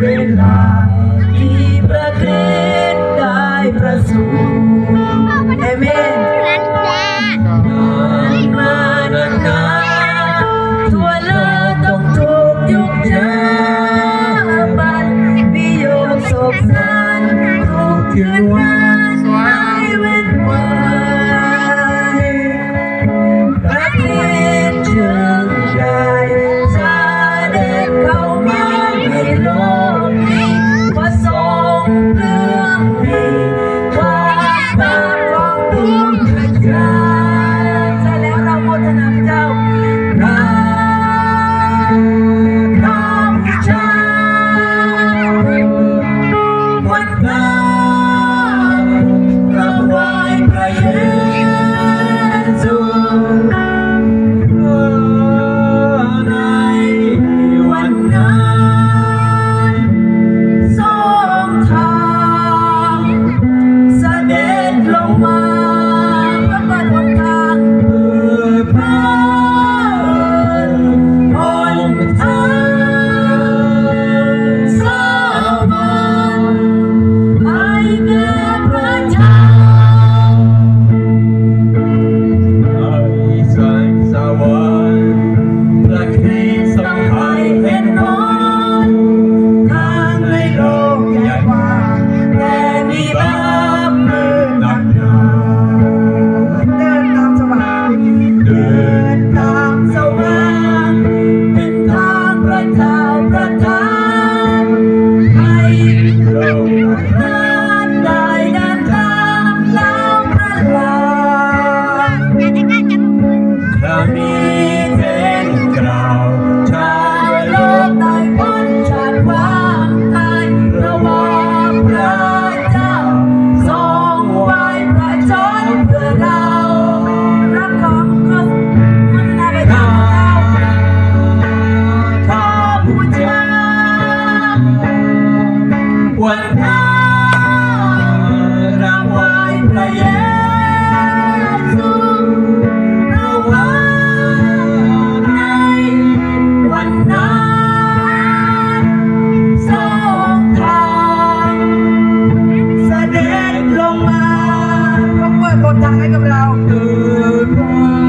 เวลาที่ประเทศได้ประสูติเอเมนมานักตัวโลกต้องถูกยุกยาบันวิโยคโศสารทุกคืนวัน Prata. กดดันให้กับเราคือ